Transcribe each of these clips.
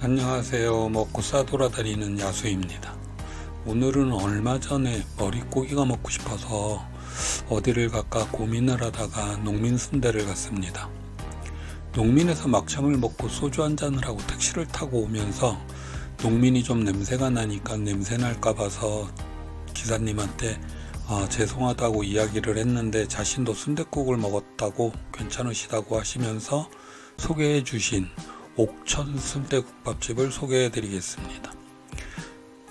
안녕하세요. 먹고 싸돌아다니는 야수입니다. 오늘은 얼마 전에 머릿고기가 먹고 싶어서 어디를 갈까 고민을 하다가 농민 순대를 갔습니다. 농민에서 막창을 먹고 소주 한 잔을 하고 택시를 타고 오면서 농민이 좀 냄새가 나니까 냄새 날까 봐서 기사님한테 아, 죄송하다고 이야기를 했는데 자신도 순댓국을 먹었다고 괜찮으시다고 하시면서 소개해 주신 옥천 순대국밥집을 소개해 드리겠습니다.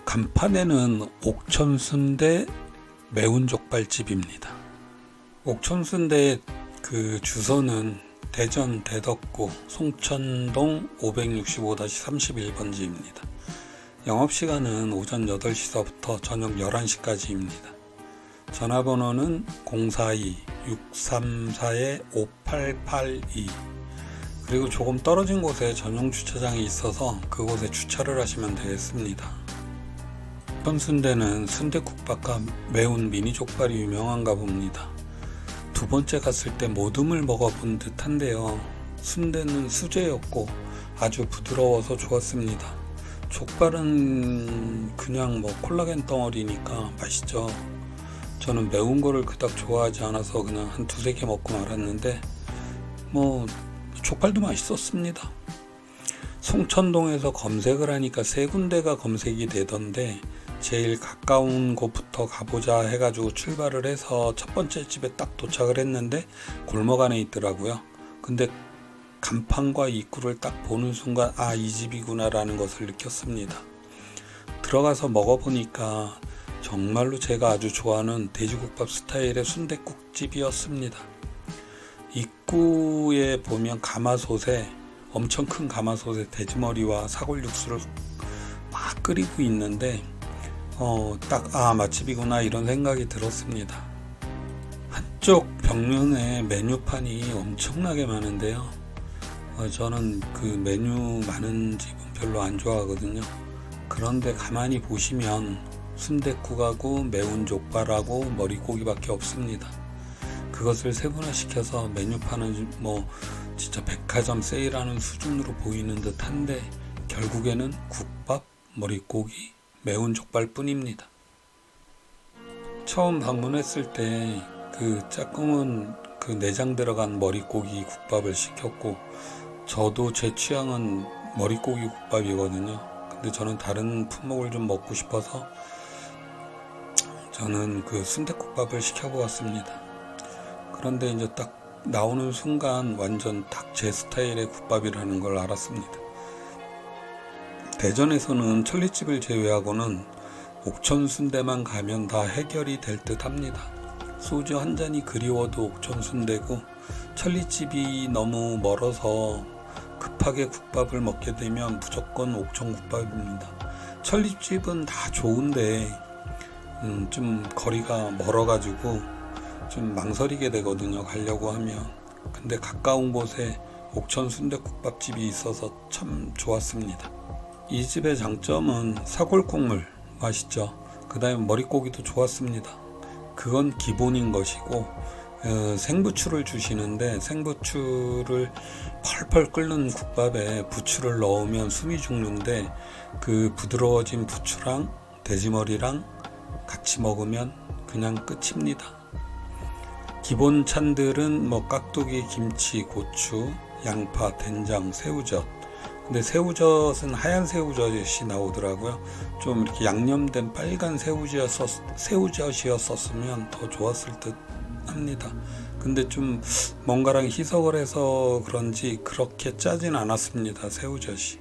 간판에는 옥천 순대 매운 족발집입니다. 옥천 순대의 그 주소는 대전 대덕구 송천동 565-31번지입니다. 영업시간은 오전 8시서부터 저녁 11시까지입니다. 전화번호는 042-634-5882 그리고 조금 떨어진 곳에 전용 주차장이 있어서 그곳에 주차를 하시면 되겠습니다. 현순대는 순대국밥과 매운 미니족발이 유명한가 봅니다. 두 번째 갔을 때 모듬을 먹어본 듯한데요. 순대는 수제였고 아주 부드러워서 좋았습니다. 족발은 그냥 뭐 콜라겐 덩어리니까 맛있죠. 저는 매운 거를 그닥 좋아하지 않아서 그냥 한 두세 개 먹고 말았는데 뭐 족발도 맛있었습니다. 송천동에서 검색을 하니까 세 군데가 검색이 되던데 제일 가까운 곳부터 가보자 해가지고 출발을 해서 첫 번째 집에 딱 도착을 했는데 골목 안에 있더라고요. 근데 간판과 입구를 딱 보는 순간 아 이 집이구나라는 것을 느꼈습니다. 들어가서 먹어보니까 정말로 제가 아주 좋아하는 돼지국밥 스타일의 순댓국집이었습니다. 입구에 보면 가마솥에 엄청 큰 가마솥에 돼지머리와 사골 육수를 막 끓이고 있는데 어, 딱 아 맛집이구나 이런 생각이 들었습니다. 한쪽 벽면에 메뉴판이 엄청나게 많은데요. 어, 저는 그 메뉴 많은 집은 별로 안 좋아하거든요. 그런데 가만히 보시면 순댓국하고 매운 족발하고 머리고기밖에 없습니다. 그것을 세분화시켜서 메뉴판은 뭐 진짜 백화점 세일하는 수준으로 보이는 듯한데 결국에는 국밥, 머리고기, 매운 족발 뿐입니다. 처음 방문했을 때 그 짝꿍은 그 내장 들어간 머리고기 국밥을 시켰고 저도 제 취향은 머리고기 국밥이거든요. 근데 저는 다른 품목을 좀 먹고 싶어서 저는 그 순대국밥을 시켜보았습니다. 그런데 이제 딱 나오는 순간 완전 딱 제 스타일의 국밥이라는 걸 알았습니다. 대전에서는 천리집을 제외하고는 옥천 순대만 가면 다 해결이 될 듯 합니다. 소주 한 잔이 그리워도 옥천 순대고 천리집이 너무 멀어서 급하게 국밥을 먹게 되면 무조건 옥천 국밥입니다. 천리집은 다 좋은데 음, 좀 거리가 멀어가지고 좀 망설이게 되거든요. 가려고 하면. 근데 가까운 곳에 옥천 순대국밥집이 있어서 참 좋았습니다. 이 집의 장점은 사골 국물 맛있죠. 그 다음에 머릿고기도 좋았습니다. 그건 기본인 것이고 어, 생부추를 주시는데 생부추를 펄펄 끓는 국밥에 부추를 넣으면 숨이 죽는데 그 부드러워진 부추랑 돼지머리랑 같이 먹으면 그냥 끝입니다. 기본 찬들은 뭐 깍두기, 김치, 고추, 양파, 된장, 새우젓. 근데 새우젓은 하얀 새우젓이 나오더라고요. 좀 이렇게 양념된 빨간 새우젓이었, 새우젓이었었으면 더 좋았을 듯 합니다. 근데 좀 뭔가랑 희석을 해서 그런지 그렇게 짜진 않았습니다. 새우젓이.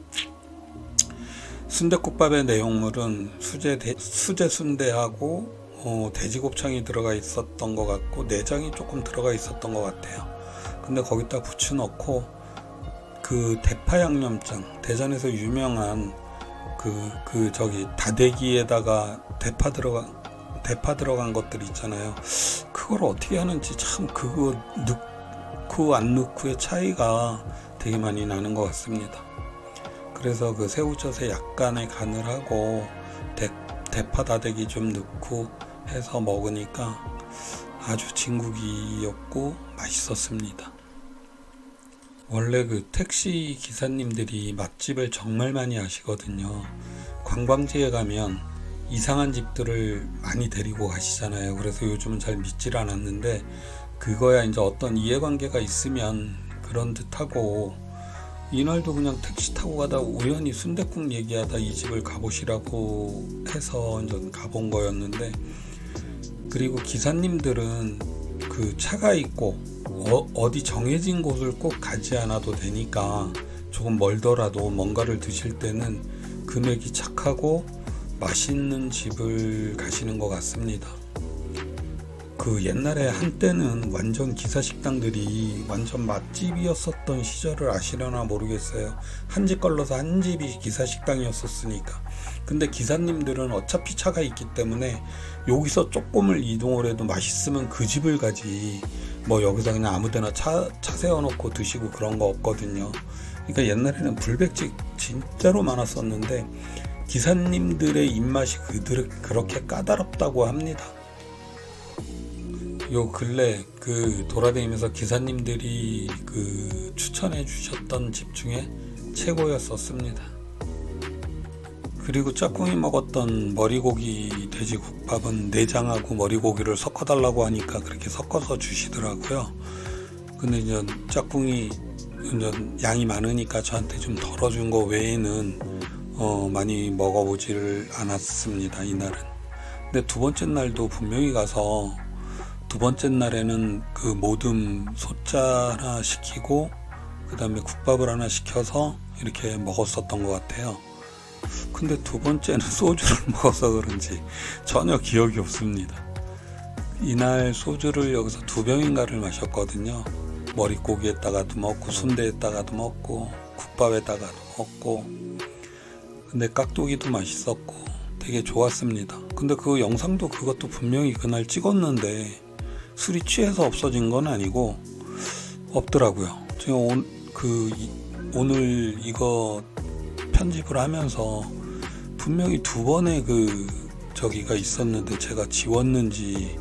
순대국밥의 내용물은 수제 대, 수제 순대하고 어, 돼지곱창이 들어가 있었던 것 같고 내장이 조금 들어가 있었던 것 같아요. 근데 거기다 부추 넣고 그 대파 양념장 대전에서 유명한 그, 그 저기 다대기에다가 대파 들어간 대파 들어간 것들 있잖아요. 그걸 어떻게 하는지 참 그거 넣고 안 넣고의 차이가 되게 많이 나는 것 같습니다. 그래서 그 새우젓에 약간의 간을 하고 대, 대파 다대기 좀 넣고 해서 먹으니까 아주 진국이었고 맛있었습니다. 원래 그 택시 기사님들이 맛집을 정말 많이 아시거든요. 관광지에 가면 이상한 집들을 많이 데리고 가시잖아요. 그래서 요즘은 잘 믿질 않았는데 그거야 이제 어떤 이해관계가 있으면 그런 듯하고 이날도 그냥 택시 타고 가다 우연히 순댓국 얘기하다 이 집을 가보시라고 해서 이제 가본 거였는데 그리고 기사님들은 그 차가 있고 어, 디 정해진 곳을 꼭 가지 않아도 되니까 조금 멀더라도 뭔가를 드실 때는 금액이 착하고 맛있는 집을 가시는 것 같습니다. 그 옛날에 한때는 완전 기사 식당들이 완전 맛집이었었던 시절을 아시려나 모르겠어요. 한 집 걸러서 한 집이 기사 식당이었었으니까. 근데 기사님들은 어차피 차가 있기 때문에 여기서 조금을 이동을 해도 맛있으면 그 집을 가지. 뭐 여기서 그냥 아무 데나 차, 차 세워놓고 드시고 그런 거 없거든요. 그러니까 옛날에는 불백집 진짜로 많았었는데 기사님들의 입맛이 그들 그렇게 까다롭다고 합니다. 요 근래 그 돌아다니면서 기사님들이 그 추천해 주셨던 집 중에 최고였었습니다. 그리고 짝꿍이 먹었던 머리고기 돼지국밥은 내장하고 머리고기를 섞어달라고 하니까 그렇게 섞어서 주시더라고요. 근데 이제 짝꿍이 이제 양이 많으니까 저한테 좀 덜어준 거 외에는 어, 많이 먹어보지를 않았습니다. 이날은. 근데 두 번째 날도 분명히 가서 두 번째 날에는 그 모듬 소자 하나 시키고 그 다음에 국밥을 하나 시켜서 이렇게 먹었었던 것 같아요. 근데 두 번째는 소주를 먹어서 그런지 전혀 기억이 없습니다. 이날 소주를 여기서 두 병인가를 마셨거든요. 머릿고기에다가도 먹고 순대에다가도 먹고 국밥에다가도 먹고 근데 깍두기도 맛있었고 되게 좋았습니다. 근데 그 영상도 그것도 분명히 그날 찍었는데 술이 취해서 없어진 건 아니고 없더라고요. 제가 오, 그 이, 오늘 이거 편집을 하면서 분명히 두 번의 그 저기가 있었는데 제가 지웠는지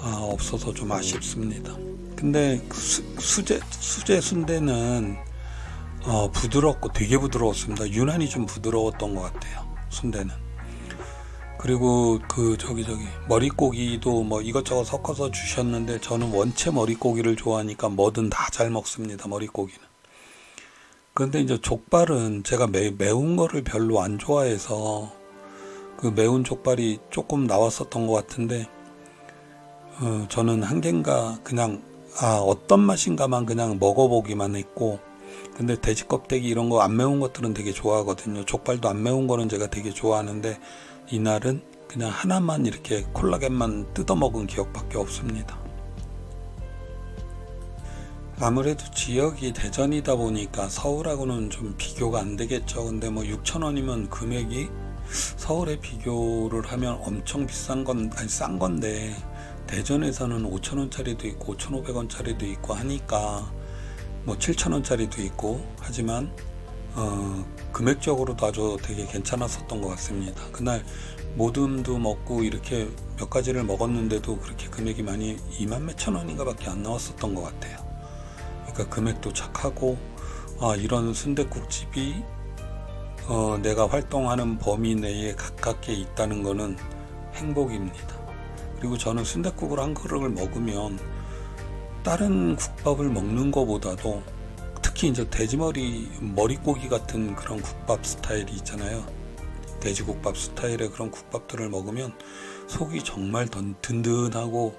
아, 없어서 좀 아쉽습니다. 근데 그 수, 수제 수제 순대는 어, 부드럽고 되게 부드러웠습니다. 유난히 좀 부드러웠던 것 같아요. 순대는. 그리고 그 저기 저기 머릿고기도 뭐 이것저것 섞어서 주셨는데 저는 원체 머릿고기를 좋아하니까 뭐든 다 잘 먹습니다. 머릿고기는. 그런데 이제 족발은 제가 매, 매운 거를 별로 안 좋아해서 그 매운 족발이 조금 나왔었던 것 같은데 어, 저는 한 개인가 그냥 아 어떤 맛인가만 그냥 먹어보기만 했고 근데 돼지 껍데기 이런 거 안 매운 것들은 되게 좋아하거든요. 족발도 안 매운 거는 제가 되게 좋아하는데 이날은 그냥 하나만 이렇게 콜라겐만 뜯어 먹은 기억밖에 없습니다. 아무래도 지역이 대전이다 보니까 서울하고는 좀 비교가 안 되겠죠. 근데 뭐 6천 원이면 금액이 서울에 비교를 하면 엄청 비싼 건 아니 싼 건데 대전에서는 5천 원짜리도 있고 5,500원짜리도 있고 하니까 뭐 7천 원짜리도 있고 하지만 어, 금액적으로도 아주 되게 괜찮았었던 것 같습니다. 그날 모듬도 먹고 이렇게 몇 가지를 먹었는데도 그렇게 금액이 많이 2만 몇천 원인가 밖에 안 나왔었던 것 같아요. 그러니까 금액도 착하고 아, 이런 순대국집이 어, 내가 활동하는 범위 내에 가깝게 있다는 것은 행복입니다. 그리고 저는 순대국을 한 그릇을 먹으면 다른 국밥을 먹는 것보다도 특히 이제 돼지머리 머릿고기 같은 그런 국밥 스타일이 있잖아요. 돼지국밥 스타일의 그런 국밥들을 먹으면 속이 정말 든든하고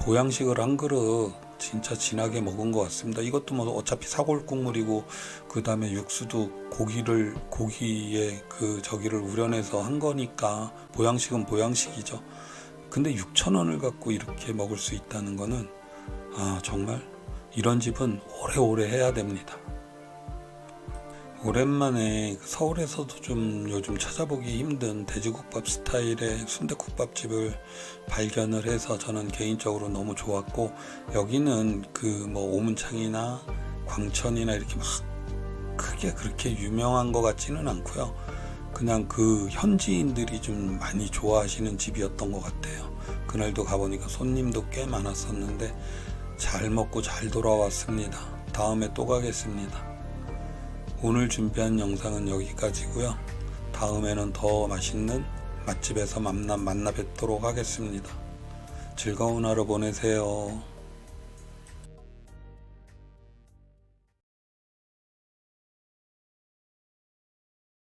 보양식을 한 그릇 진짜 진하게 먹은 것 같습니다. 이것도 뭐 어차피 사골 국물이고 그 다음에 육수도 고기를 고기에 그 저기를 우려내서 한 거니까 보양식은 보양식이죠. 근데 6천 원을 갖고 이렇게 먹을 수 있다는 거는 아 정말 이런 집은 오래오래 해야 됩니다. 오랜만에 서울에서도 좀 요즘 찾아보기 힘든 돼지국밥 스타일의 순대국밥집을 발견을 해서 저는 개인적으로 너무 좋았고 여기는 그 뭐 오문창이나 광천이나 이렇게 막 크게 그렇게 유명한 것 같지는 않고요. 그냥 그 현지인들이 좀 많이 좋아하시는 집이었던 것 같아요. 그날도 가보니까 손님도 꽤 많았었는데 잘 먹고 잘 돌아왔습니다. 다음에 또 가겠습니다. 오늘 준비한 영상은 여기까지고요. 다음에는 더 맛있는 맛집에서 만나 만나 뵙도록 하겠습니다. 즐거운 하루 보내세요.